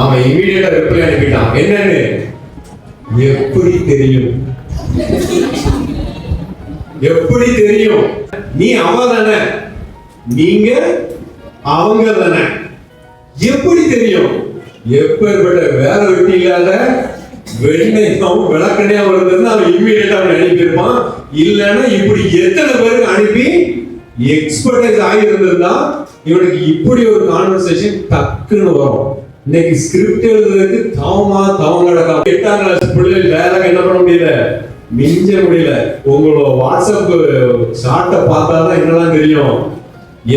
அவன் இமீடியட்டா ரிப்ளை அனுப்பிட்டான். என்னன்னு? எப்படி தெரியும்? எப்படி தெரியும்? நீ அவ தானே. நீங்க அவங்க தானே. எப்படி தெரியும்? எப்பேற்பட்ட வேற வெட்டி இல்லாத வெண்ணையும் விளக்கணையா வருதுன்னு அவன் இம்மீடியட்டா அவன் அனுப்பியிருப்பான். இல்லைன்னா இப்படி எத்தனை பேருக்கு அனுப்பி எக்ஸ்பர்டைஸ் ஆகியிருந்திருந்தா இவனுக்கு இப்படி ஒரு கான்வர்சேஷன் டக்குன்னு வரும். இன்னைக்கு ஸ்கிரிப்ட் எழுதுறதுக்கு தவமா தவம் நடக்கலாம் எட்டாம் கிளாஸ் பிள்ளைகள் வேற என்ன பண்ண முடியல? மிஞ்ச முடியல. உங்களோட வாட்ஸ்அப் ஷார்ட்டை பார்த்தா தான் என்னெல்லாம் தெரியும்?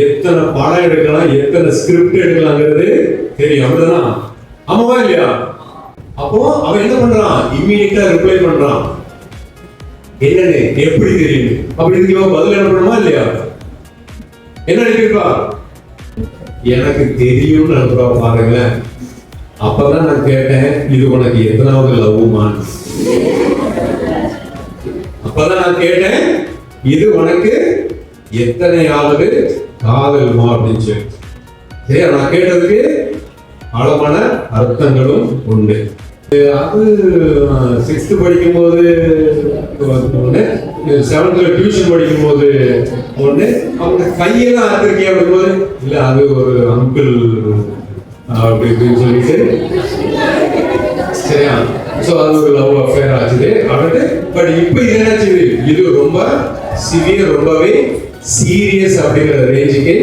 எத்தனை படம் எடுக்கலாம் எத்தனை ஸ்கிரிப்ட் எடுக்கலாங்கிறது தெரியும். அப்படிதானா? ஆமாவா இல்லையா? அப்போ அவன் என்ன பண்றான்? இம்மீடியட்டா ரிப்ளை பண்றான். என்னன்னு எப்படி தெரியும்? அப்படி இதுக்கு இவன் பதில் என்ன பண்ணுமா இல்லையா? என்ன நினைக்கிறா எனக்கு தெரியும்னு அனுப்புறா பாருங்களேன். அப்பதான் நான் கேட்டேன் இது உனக்கு எத்தனாவது லவ்மான் அப்பதான் நான் கேட்டேன் இது உனக்கு எத்தனையாவது காதல்மா அப்படின்னு சொல்லி சரியா? நான் கேட்டதுக்கு ஆழமான அர்த்தங்களும் உண்டு. அது சிக்ஸ்த் படிக்கும்போது ஒன்று செவன்த்தில் டியூஷன் படிக்கும்போது ஒன்று அவங்க கையெல்லாம் ஆத்திருக்கே அப்படிங்கும்போது இல்லை அது ஒரு அங்கிள் அப்படி இப்படின்னு சொல்லிட்டு. சரியா? ஸோ அது ஒரு லவ் அஃபேர் ஆச்சுது. அடுத்து பட் இப்போ இது என்னாச்சு இது ரொம்ப சிவியர் ரொம்பவே சீரியஸ் அப்படிங்கிற ரேஞ்சுக்கு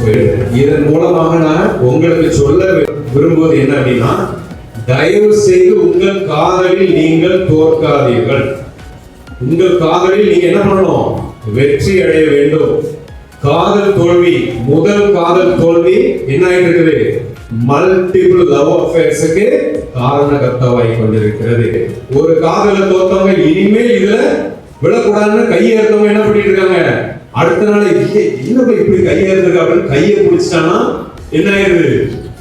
போயிடுது. இதன் மூலமாக நான் உங்களுக்கு சொல்ல விரும்புவது என்ன அப்படின்னா தயவு செய்து உங்கள் காதலில் நீங்கள் தோற்காதீர்கள். உங்கள் காதலில் நீங்க என்ன பண்ணணும்? வெற்றி அடைய வேண்டும். காதல் தோல்வி முதல் காதல் தோல்வி என்ன ஆயிட்டு இருக்குது மல்டிபிள் லவ் அஃபேர்ஸுக்கு காரணகர்த்தாவாய் கொண்டிருக்கிறது ஒரு காதல தோத்தவங்க இனிமேல் இதுல விழக்கூடாதுன்னு கையை எடுத்தவங்க என்ன பண்ணிட்டு இருக்காங்க அடுத்த நாள் இன்னும் இப்படி கையை எடுத்துருக்க அப்படின்னு கையை பிடிச்சிட்டானா என்ன ஆயிருது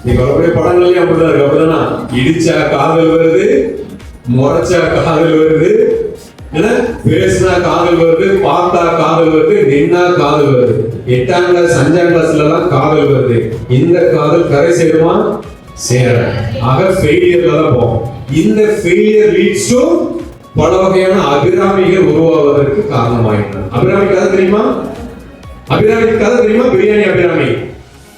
நீங்க வரக்கூடிய படங்கள்லயும் அப்படிதான் இருக்கு அப்படிதானா? இடிச்சா காதல் வருது முறைச்சா காதல் வருது பேசினா காதல் வருது பார்த்தா காதல் வருது நின்னா காதல் வருது. எட்டாம் கிளாஸ் அஞ்சாம் கிளாஸ்ல எல்லாம் காதல் வருது. இந்த காதல் கரை சேருமா? சேர ஆக ஃபெயிலியர்ல தான் போகும் இந்த ஃபெயிலியர் லீட்ஸ் டு பல வகையான அபிராமிகள் உருவாவதற்கு காரணமாயிட்டன அபிராமி கதை தெரியுமா? அபிராமி கதை தெரியுமா? பிரியாணி அபிராமி.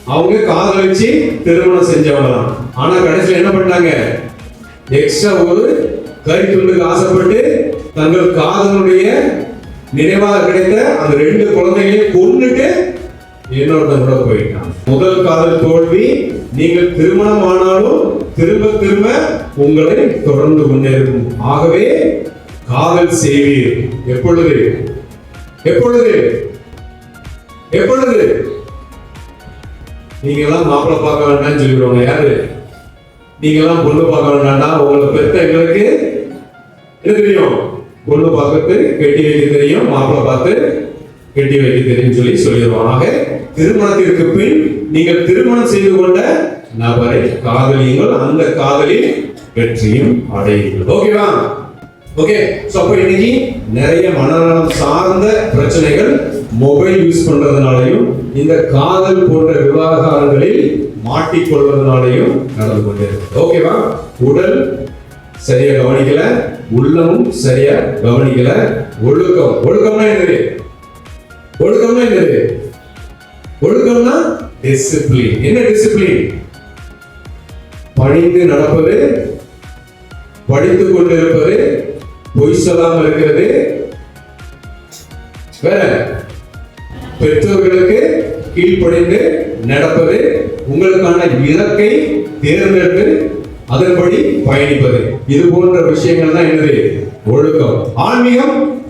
அவங்க காதல் வச்சு திருமணம் செஞ்சவங்க தான் ஆனா கடைசியில் என்ன பண்ணாங்க எக்ஸ்ட்ரா ஒரு கறித்துண்டுக்கு ஆசைப்பட்டு தங்கள் காதலுடைய நினைவாக கிடைத்த அந்த ரெண்டு குழந்தைகளையும் கொண்டுட்டு இன்னொருத்தன் கூட போயிட்டான் முதல் காதல் தோல்வி நீங்கள் திருமணம் ஆனாலும் திரும்ப திரும்ப உங்களை தொடர்ந்து கொண்டிருக்கும் ஆகவே காதல் செய்வீர் எப்பொழுது? எப்பொழுது? எப்பொழுது? நீங்க எல்லாம் மாப்பிள்ளை பார்க்க வேண்டாம்னு சொல்லிடுவாங்க யாரு? நீங்க எல்லாம் பொண்ணு பார்க்க வேண்டாம்னா உங்களை பெத்த எங்களுக்கு என்ன தெரியும்? பொண்ணு பார்க்கறது கெட்டி வைக்க தெரியும் மாப்பிள்ளை பார்த்து கெட்டி வைக்க தெரியும் சொல்லி சொல்லிடுவோம் ஆக திருமணத்திற்கு பின் நீங்கள் திருமணம் செய்து கொண்ட நபரை காதலியுங்கள் அந்த காதலில் வெற்றியும் அடையுங்கள். ஓகேவா ஓகே சோ அப்போ இன்னைக்கு நிறைய மனநலம் சார்ந்த பிரச்சனைகள் மொபைல் யூஸ் பண்றதுனாலையும் இந்த காதல் போன்ற விவகாரங்களில் மாட்டிக்கொள்வதனாலையும் நடந்து கொண்டிருக்கு ஓகேவா உடல் சரியா கவனிக்கல? உள்ளமும் சரியா கவனிக்கல. ஒழுக்கம். ஒழுக்கம்னா என்னது? ஒழுக்கம்னா என்னது? ஒழுக்கம்னா டிசிப்ளின் என்ன டிசிப்ளின் பணிந்து நடப்பது படித்துக் கொண்டிருப்பது பொய் சொல்லாமல் இருக்கிறது. வேற? பெற்றோர்களுக்கு கீழ்ப்படிந்து நடப்பது உங்களுக்கான இலக்கை தேர்ந்தெடுத்து அதன்படி பயணிப்பது. இது போன்ற விஷயங்கள் தான் என்னது? ஒழுக்கம். ஆன்மீகம்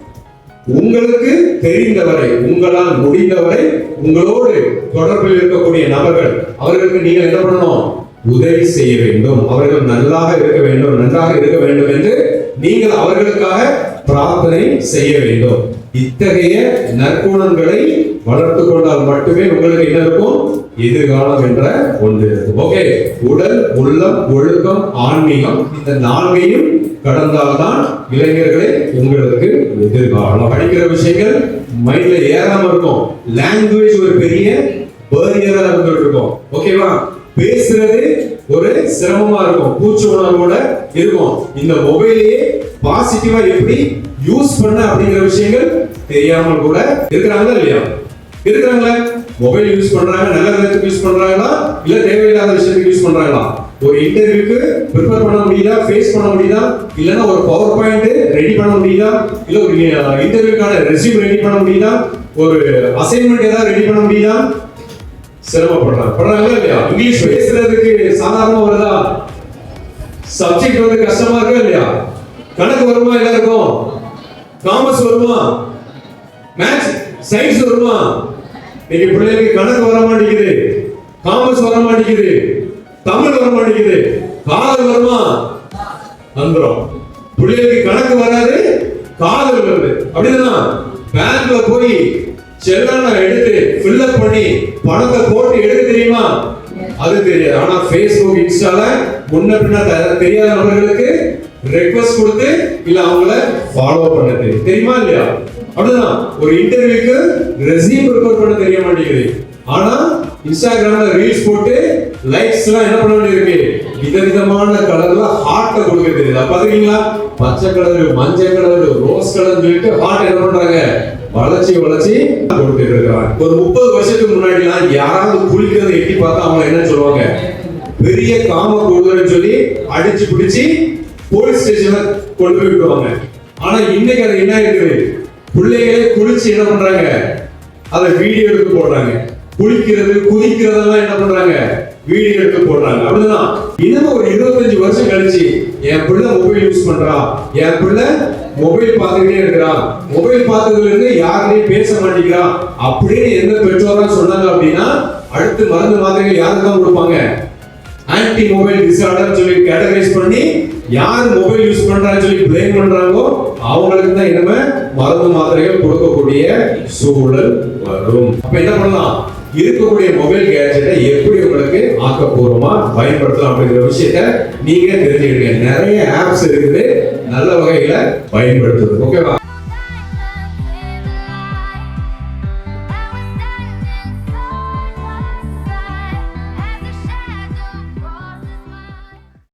உங்களுக்கு தெரிந்தவரை உங்களால் முடிந்தவரை உங்களோடு தொடர்பில் இருக்கக்கூடிய நபர்கள் அவர்களுக்கு நீங்கள் என்ன பண்ணணும்? உதவி செய்ய வேண்டும். அவர்கள் நல்லாக இருக்க வேண்டும் நன்றாக இருக்க வேண்டும் என்று நீங்கள் அவர்களுக்காக பிரார்த்தனை செய்ய வேண்டும். இத்தகைய நற்குணங்களை வளர்த்து கொண்டால் மட்டுமே உங்களுக்கு என்ன இருக்கும்? எதிர்காலம் என்ற ஒன்று இருக்கும். ஓகே உடல் உள்ளம் ஒழுக்கம் ஆன்மீகம் இந்த நான்கையும் கடந்தால்தான் இளைஞர்களே உங்களுக்கு எதிர்காலம். படிக்கிற விஷயங்கள் மைண்ட்ல ஏறாம இருக்கும். லாங்குவேஜ் ஒரு பெரிய பேரியரா இருந்துட்டு இருக்கும். ஓகேவா பேசுறது ஒரு சிரமமா இருக்கும். பூச்சி உணர்வோட இருக்கும். இந்த மொபைலையே பாசிட்டிவா எப்படி யூஸ் பண்ண அப்படிங்கிற விஷயங்கள் தெரியாமல் கூட இருக்கிறாங்களா இல்லையா? இருக்கிறாங்களா? மொபைல் யூஸ் பண்றாங்க நல்ல விதத்துக்கு யூஸ் பண்றாங்களா? இல்ல தேவையில்லாத விஷயத்துக்கு யூஸ் பண்றாங்களா? ஒரு இன்டர்வியூக்கு ப்ரிப்பேர் பண்ண முடியுதா? ஃபேஸ் பண்ண முடியுதா? இல்லனா ஒரு பவர் பாயிண்ட் ரெடி பண்ண முடியுதா? இல்ல ஒரு இன்டர்வியூக்கான ரெஸ்யூம் ரெடி பண்ண முடியுதா? ஒரு அசைன்மெண்ட் ஏதாவது ரெடி பண்ண முடியுதா? சிரமப்படுறாங்க. பண்றாங்களா இல்லையா? இங்கிலீஷ் பேசுறதுக்கு சாதாரணமா வருதா சப்ஜெக்ட் வந்து கஷ்டமா இருக்கா இல்லையா? கணக்கு வருமா எல்லாருக்கும்? காமர்ஸ் வருமா? மேத்ஸ் சயின்ஸ் வருமா? இன்னைக்கு பிள்ளைகளுக்கு கணக்கு வர மாட்டேங்குது. காமர்ஸ் வர மாட்டேங்குது. தமிழ் வர மாட்டேங்குது. காதல் வருமா? வந்துடும் பிள்ளைகளுக்கு கணக்கு வராது காதல் வருது. அப்படிதான்? பேங்க்ல போய் செல்லான எடுத்து ஃபில்லப் பண்ணி பணத்தை போட்டு எடுக்க தெரியுமா? அது தெரியாது. ஆனா Facebook இன்ஸ்டால முன்ன பின்ன தெரியாத நபர்களுக்கு ரெக்வஸ்ட் கொடுத்து இல்ல அவங்கள ஃபாலோ பண்ண தெரியும் தெரியுமா இல்லையா அப்படிதான். ஒரு இன்டர்வியூக்கு ரெஸ்யூம் ப்ரிப்பேர் பண்ண தெரிய மாட்டேங்குது. ஆனா இன்ஸ்டாகிராம்ல ரீல்ஸ் போட்டு லைக்ஸ் எல்லாம் என்ன பண்ண வேண்டியிருக்கு? விதவிதமான கலர்ல ஹார்ட்ட கொடுக்க தெரியுது பாத்துக்கீங்களா பச்சை கலர் மஞ்சள் கலர் ரோஸ் கலர் சொல்லிட்டு ஹார்ட் என்ன பண்றாங்க? வளர்ச்சி வளர்ச்சி கொடுத்துட்டு இருக்கிறாங்க. ஒரு முப்பது வருஷத்துக்கு முன்னாடிலாம் யாராவது குளிக்கிறத எட்டி பார்த்தா அவங்க என்ன சொல்லுவாங்க? பெரிய காம கொடுதல்னு சொல்லி அடிச்சு பிடிச்சி போலீஸ் ஸ்டேஷன்ல கொண்டு போய் விடுவாங்க ஆனா இன்னைக்கு அது என்ன இருக்குது பிள்ளைகளே குளிச்சு என்ன பண்றாங்க? அதை வீடியோ எடுத்து போடுறாங்க. குளிக்கிறது குதிக்கிறதெல்லாம் என்ன பண்றாங்க? வீடியோ எடுத்து போடுறாங்க. அப்படிதான் இன்னும் ஒரு இருபத்தஞ்சு வருஷம் கழிச்சு என் பிள்ளை மொபைல் யூஸ் பண்றான் என் பிள்ளை மொபைல் பார்த்துக்கிட்டே இருக்கிறான் மொபைல் பார்த்ததுல இருந்து யாருடையும் பேச மாட்டேங்கிறான் அப்படின்னு எந்த பெற்றோரா சொன்னாங்க அப்படின்னா அடுத்து மருந்து மாத்திரைகள் யாருக்கு தான் கொடுப்பாங்க? ஆன்டி மொபைல் டிசார்டர் சொல்லி கேட்டகரைஸ் பண்ணி யார் மொபைல் யூஸ் பண்றான்னு சொல்லி பிளேம் பண்றாங்களோ அவங்களுக்கு தான் இனிமே மருந்து மாத்திரைகள் கொடுக்கக்கூடிய சூழல் வரும். அப்ப என்ன பண்ணலாம்? இருக்கக்கூடிய மொபைல் கேட்ஜெட்டை எப்படி உங்களுக்கு ஆக்கப்பூர்வமா பயன்படுத்தலாம் அப்படிங்கிற விஷயத்த நீங்களே தெரிஞ்சுக்கிட்டீங்க. நிறைய ஆப்ஸ் இருக்குது. நல்ல வகையில பயன்படுத்துது. ஓகேவா